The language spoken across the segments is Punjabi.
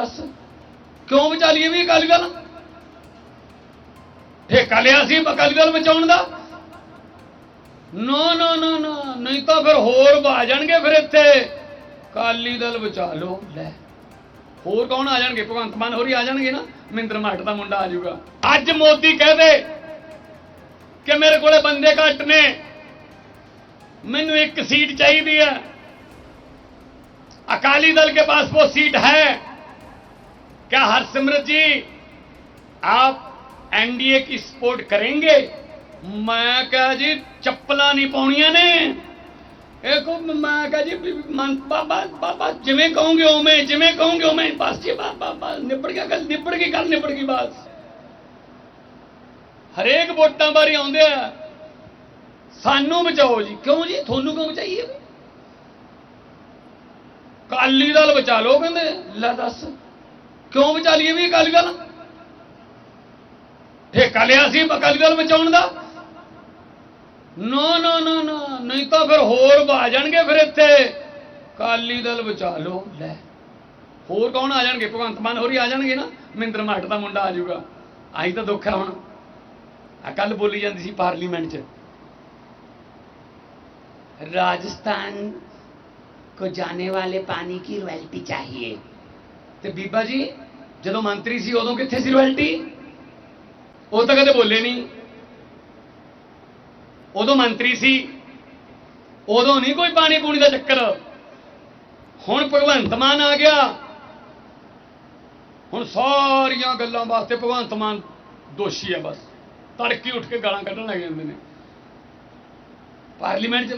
ਦੱਸ ਕਿਉਂ ਬਚਾ ਲਈਏ ਵੀ ਅਕਾਲੀ ਦਲ ਠੇਕਾ ਲਿਆ ਸੀ ਅਕਾਲੀ ਦਲ ਬਚਾਉਣ ਦਾ ਨੋ ਨੋ ਨੋ ਨੋ ਨਹੀਂ ਤਾਂ ਫਿਰ ਹੋਰ ਆ ਜਾਣਗੇ ਫਿਰ ਇੱਥੇ ਅਕਾਲੀ ਦਲ ਬਚਾ ਲਓ ਲੈ ਹੋਰ ਕੌਣ ਆ ਜਾਣਗੇ ਭਗਵੰਤ ਮਾਨ ਹੋਰੀ ਆ ਜਾਣਗੇ ਨਾ ਮਹਿੰਦਰ ਮਾਟ ਦਾ ਮੁੰਡਾ ਆ ਜਾਊਗਾ ਅੱਜ ਮੋਦੀ ਕਹਦੇ ਕਿ ਮੇਰੇ ਕੋਲੇ ਬੰਦੇ ਘੱਟ ਨੇ ਮੈਨੂੰ ਇੱਕ ਸੀਟ ਚਾਹੀਦੀ ਹੈ अकाली दल के पास वो सीट है क्या हरसिमरत जी आप एनडीए की सपोर्ट करेंगे मैं क्या जी चप्पला नहीं पाउनिया ने एक मैं क्या जी मन बाबा बाबा जिमें कहूंगे उमें जिमें कहूंगे उमें बस जी बाबा बस निपट गया गल निपट गई गल निपट गई बस ਹਰੇਕ ਵੋਟਾਂ ਬਾਰੇ ਆਉਂਦੇ ਆ ਸਾਨੂੰ ਬਚਾਓ ਜੀ ਕਿਉਂ ਜੀ ਤੁਹਾਨੂੰ ਕਿਉਂ ਬਚਾਈਏ ਵੀ ਅਕਾਲੀ ਦਲ ਬਚਾ ਲਓ ਕਹਿੰਦੇ ਲੈ ਦੱਸ ਕਿਉਂ ਬਚਾ ਲਈਏ ਵੀ ਅਕਾਲੀ ਦਲ ਠੇਕਾ ਲਿਆ ਸੀ ਅਕਾਲੀ ਦਲ ਬਚਾਉਣ ਦਾ ਨੋ ਨੋ ਨੋ ਨੋ ਨਹੀਂ ਤਾਂ ਫਿਰ ਹੋਰ ਆ ਜਾਣਗੇ ਫਿਰ ਇੱਥੇ ਅਕਾਲੀ ਦਲ ਬਚਾ ਲਓ ਲੈ ਹੋਰ ਕੌਣ ਆ ਜਾਣਗੇ ਭਗਵੰਤ ਮਾਨ ਹੋਰੀ ਆ ਜਾਣਗੇ ਨਾ ਮਹਿੰਦਰ ਮਾਟ ਦਾ ਮੁੰਡਾ ਆ ਜਾਊਗਾ ਆਹੀ ਤਾਂ ਦੁੱਖ ਹੈ ਹੁਣ ਆ ਕੱਲ ਬੋਲੀ ਜਾਂਦੀ ਸੀ ਪਾਰਲੀਮੈਂਟ 'ਚ राजस्थान को जाने वाले पानी की रॉयल्टी चाहिए ਤੇ ਬੀਬਾ ਜੀ, ਜਦੋਂ ਮੰਤਰੀ ਸੀ ਉਦੋਂ ਕਿੱਥੇ ਸੀ ਰਾਇਲਟੀ ਉਹ ਤਾਂ ਕਦੇ ਬੋਲੇ ਨਹੀਂ। ਉਦੋਂ ਮੰਤਰੀ ਸੀ, ਉਦੋਂ ਨਹੀਂ ਕੋਈ ਪਾਣੀ ਪੂਣੀ ਦਾ ਚੱਕਰ। ਹੁਣ ਭਗਵੰਤ ਮਾਨ ਆ ਗਿਆ। ਹੁਣ ਸਾਰੀਆਂ ਗੱਲਾਂ ਵਾਸਤੇ ਭਗਵੰਤ ਮਾਨ ਦੋਸ਼ੀ ਹੈ ਬਸ। ਤੜਕੀ ਉੱਠ ਕੇ ਗਾਲਾਂ ਕੱਢਣ ਲੱਗ ਜਾਂਦੇ ਨੇ। ਪਾਰਲੀਮੈਂਟ ਚ,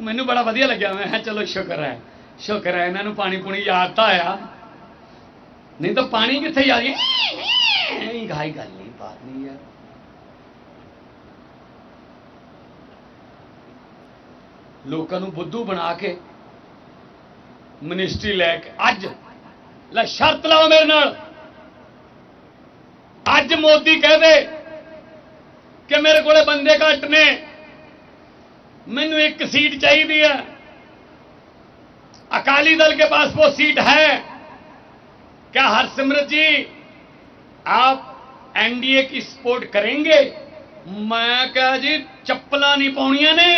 ਮੈਨੂੰ ਬੜਾ ਵਧੀਆ ਲੱਗਿਆ। ਮੈਂ ਚਲੋ ਸ਼ੁਕਰ ਹੈ ਸ਼ੁਕਰ ਹੈ, ਇਹਨਾਂ ਨੂੰ ਪਾਣੀ ਪੂਣੀ ਯਾਦ ਤਾਂ ਆਇਆ। ਨਹੀਂ ਤਾਂ ਪਾਣੀ ਕਿੱਥੇ ਯਾਦ ਨਹੀਂ ਗਾਈ ਗੱਲ ਨਹੀਂ ਬਾਤ ਨਹੀਂ ਯਾਰ ਲੋਕਾਂ ਨੂੰ ਬੁੱਧੂ ਬਣਾ ਕੇ ਮਿਨਿਸਟਰੀ ਲੈ ਕੇ ਅੱਜ ਲੈ ਸ਼ਰਤ ਲਾਓ ਮੇਰੇ ਨਾਲ ਅੱਜ ਮੋਦੀ ਕਹਦੇ ਕਿ ਮੇਰੇ ਕੋਲੇ ਬੰਦੇ ਘੱਟ ਨੇ ਮੈਨੂੰ ਇੱਕ सीट चाहिए है अकाली दल के पास वो सीट है क्या हरसिमरत जी आप एनडीए की सपोर्ट करेंगे मैं क्या जी चप्पला नहीं पाउनिया ने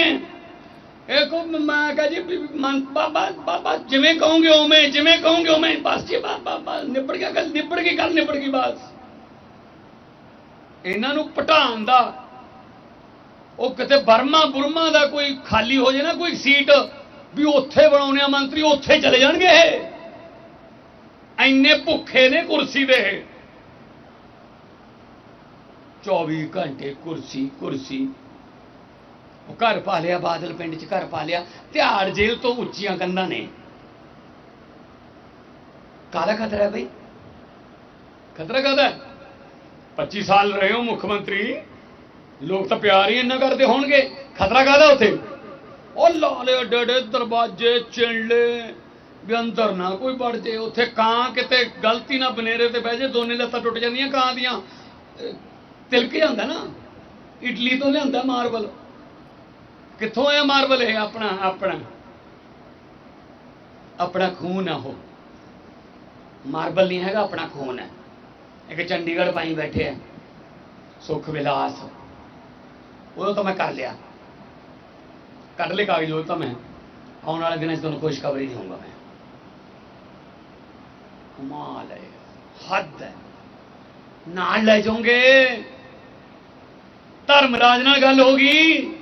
एक मैं क्या जी मन बाबा बाबा जिमें कहूंगे उमें जिमें कहूंगे उमें बस जी बाबा बस निपट गया गल निपट गई गल निपट गई बस ਇਹਨਾਂ ਨੂੰ ਪਟਾਉਣ ਦਾ ਉਹ ਕਿਤੇ ਬਰਮਾ ਬੁਰਮਾ ਦਾ ਕੋਈ ਖਾਲੀ ਹੋ ਜੇ ਨਾ ਕੋਈ ਸੀਟ ਵੀ ਉੱਥੇ ਬਣਾਉਣੇ ਆ ਮੰਤਰੀ ਉੱਥੇ ਚਲੇ ਜਾਣਗੇ ਇਹ ਐਨੇ ਭੁੱਖੇ ਨੇ ਕੁਰਸੀ ਦੇ। ਇਹ। 24 ਘੰਟੇ ਕੁਰਸੀ ਕੁਰਸੀ। ਉਹ ਘਰ ਪਾ ਲਿਆ, ਬਾਦਲ ਪਿੰਡ 'ਚ ਘਰ ਪਾ ਲਿਆ। ਤਿਹਾੜ ਜੇਲ੍ਹ ਤੋਂ ਉੱਚੀਆਂ ਕੰਧਾਂ ਨੇ। ਕਾਹਦਾ ਖਤਰਾ ਹੈ ਬਈ? ਖਤਰਾ ਕਾਹਦਾ ਹੈ? 25 ਸਾਲ ਰਹੇ ਹੋ ਮੁੱਖ ਮੰਤਰੀ। ਲੋਕ ਤਾਂ ਪਿਆਰ ਹੀ ਇੰਨਾ ਕਰਦੇ ਹੋਣਗੇ। ਖਤਰਾ ਕਾਹਦਾ ਉੱਥੇ? ਉਹ ਲਾਲੇ ਏਡੇ ਏਡੇ ਦਰਵਾਜ਼ੇ ਚਿੰਲੇ ਵੀ ਅੰਦਰ ਨਾ ਕੋਈ ਵੜ ਜੇ, ਉੱਥੇ ਕਾਂ ਕਿਤੇ ਗਲਤੀ ਨਾਲ ਬਨੇਰੇ ਤੇ ਬਹਿ ਜੇ, ਦੋਨੇ ਲੱਤਾਂ ਟੁੱਟ ਜਾਂਦੀਆਂ ਕਾਂ ਦੀਆਂ। ਤਿਲਕ ਜਾਂਦਾ ਨਾ ਇਟਲੀ ਤੋਂ ਲਿਆਂਦਾ ਮਾਰਬਲ ਕਿੱਥੋਂ ਆਇਆ ਮਾਰਬਲ ਇਹ ਆਪਣਾ ਆਪਣਾ? ਆਪਣਾ ਖੂਨ ਆ ਉਹ। ਮਾਰਬਲ ਨਹੀਂ ਹੈਗਾ, ਆਪਣਾ ਖੂਨ ਹੈ। ਇੱਕ ਚੰਡੀਗੜ੍ਹ ਪਾਈ ਬੈਠੇ ਆ। ਸੁਖ ਵਿਲਾਸ। ਉਹ ਤਾਂ ਮੈਂ ਕਰ ਲਿਆ। ਕੱਢ ਲੈ ਕਾਗਜ਼ ਉਹ ਤਾਂ ਮੈਂ। ਆਉਣ ਵਾਲੇ ਦਿਨਾਂ 'ਚ ਤੁਹਾਨੂੰ ਖੁਸ਼ਖਬਰੀ ਦੇਵਾਂਗਾ ਮੈਂ। ਕਮਾਲ ਹੈ। ਹੱਦ ਹੈ। ਨਾਲ ਲੈ ਜਾਓਗੇ। ਧਰਮਰਾਜ ਨਾਲ ਗੱਲ ਹੋ ਗਈ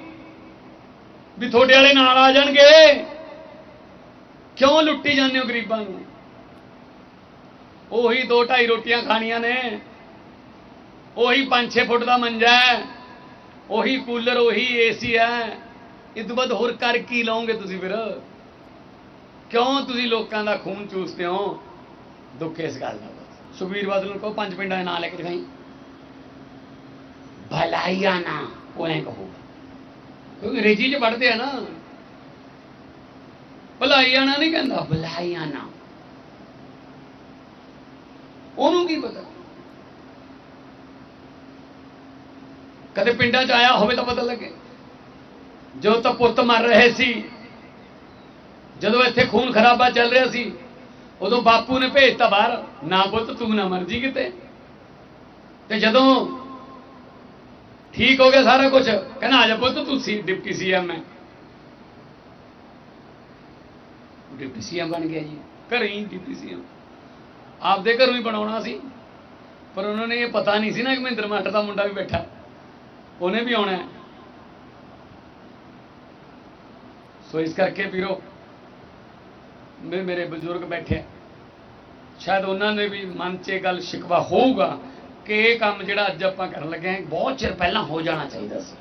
ਵੀ ਤੁਹਾਡੇ ਵਾਲੇ ਨਾਲ ਆ ਜਾਣਗੇ। ਕਿਉਂ ਲੁੱਟੀ ਜਾਂਦੇ ਹੋ ਗਰੀਬਾਂ ਨੂੰ? ਉਹੀ ਦੋ ਢਾਈ ਰੋਟੀਆਂ ਖਾਣੀਆਂ ਨੇ। ਉਹੀ 5-6 ਫੁੱਟ ਦਾ ਮੰਜਾ ਹੈ। ਉਹੀ ਕੂਲਰ, ਉਹੀ ਏਸੀ ਹੈ। ਇਹ ਤੋਂ ਬਾਅਦ ਹੋਰ ਕਰ ਕੀ ਲਾਓਗੇ ਤੁਸੀਂ ਫਿਰ? ਕਿਉਂ ਤੁਸੀਂ ਲੋਕਾਂ ਦਾ ਖੂਨ ਚੂਸਦੇ ਹੋ? ਦੁੱਖ ਇਸ ਗੱਲ ਦਾ। ਬਸ। ਸੁਖਬੀਰ ਬਾਦਲ ਨੂੰ ਕਹੋ ਪੰਜ ਪਿੰਡਾਂ ਦੇ ਨਾਂ ਲੈ ਕੇ ਦਿਖਾਈ। ਭਲਾਈਆਣਾ ਉਹਨੇ ਕਹੋ। ਕਿਉਂਕਿ ਰੇਜੀ ਚ ਪੜਦੇ ਆ ਨਾ। ਭਲਾਈਆਣਾ ਨਹੀਂ ਕਹਿੰਦਾ। ਭਲਾਈਆਣਾ ਉਹਨੂੰ ਕੀ ਪਤਾ? ਕਦੇ ਪਿੰਡਾਂ 'ਚ ਆਇਆ ਹੋਵੇ ਤਾਂ ਪਤਾ ਲੱਗੇ। ਜੋ ਤਾਂ ਪੁੱਤ ਮਰ ਰਹੇ ਸੀ ਜਦੋਂ ਇੱਥੇ ਖੂਨ ਖਰਾਬਾ ਚੱਲ ਰਿਹਾ ਸੀ ਉਦੋਂ ਬਾਪੂ ਨੇ ਭੇਜਤਾ ਬਾਹਰ, ਨਾ ਪੁੱਤ, ਤੂੰ ਨਾ ਮਰਜ਼ੀ ਕਿਤੇ। ਤੇ ਜਦੋਂ ਠੀਕ ਹੋ ਗਿਆ ਸਾਰਾ ਕੁਝ ਕਹਿੰਦਾ, ਆ ਜਾ ਪੁੱਤ, ਤੂੰ ਸੀ, ਡਿਪਟੀ ਸੀਐਮ ਹੈ ਡਿਪਟੀ ਸੀਐਮ ਬਣ ਗਿਆ ਜੀ, ਘਰੇ ਹੀ ਡਿਪਟੀ ਸੀਐਮ ਆਪਦੇ ਘਰੋਂ ਹੀ ਬਣਾਉਣਾ ਸੀ। ਪਰ ਉਹਨਾਂ ਨੇ ਇਹ ਪਤਾ ਨਹੀਂ ਸੀ ਨਾ ਕਿ ਮਹਿੰਦਰ ਮਾਸਟਰ ਦਾ ਮੁੰਡਾ ਵੀ ਬੈਠਾ। ਉਹਨੇ ਵੀ ਆਉਣਾ ਸੋ ਇਸ ਕਰਕੇ ਵੀਰੋ ਮੇ ਮੇਰੇ ਬਜ਼ੁਰਗ ਬੈਠੇ ਸ਼ਾਇਦ ਉਹਨਾਂ ਦੇ ਵੀ ਮਨ 'ਚ ਇਹ ਗੱਲ ਸ਼ਿਕਵਾ ਹੋਊਗਾ ਕਿ ਇਹ ਕੰਮ ਜਿਹੜਾ ਅੱਜ ਆਪਾਂ ਕਰਨ ਲੱਗੇ ਹਾਂ ਬਹੁਤ ਚਿਰ ਪਹਿਲਾਂ ਹੋ ਜਾਣਾ ਚਾਹੀਦਾ ਸੀ।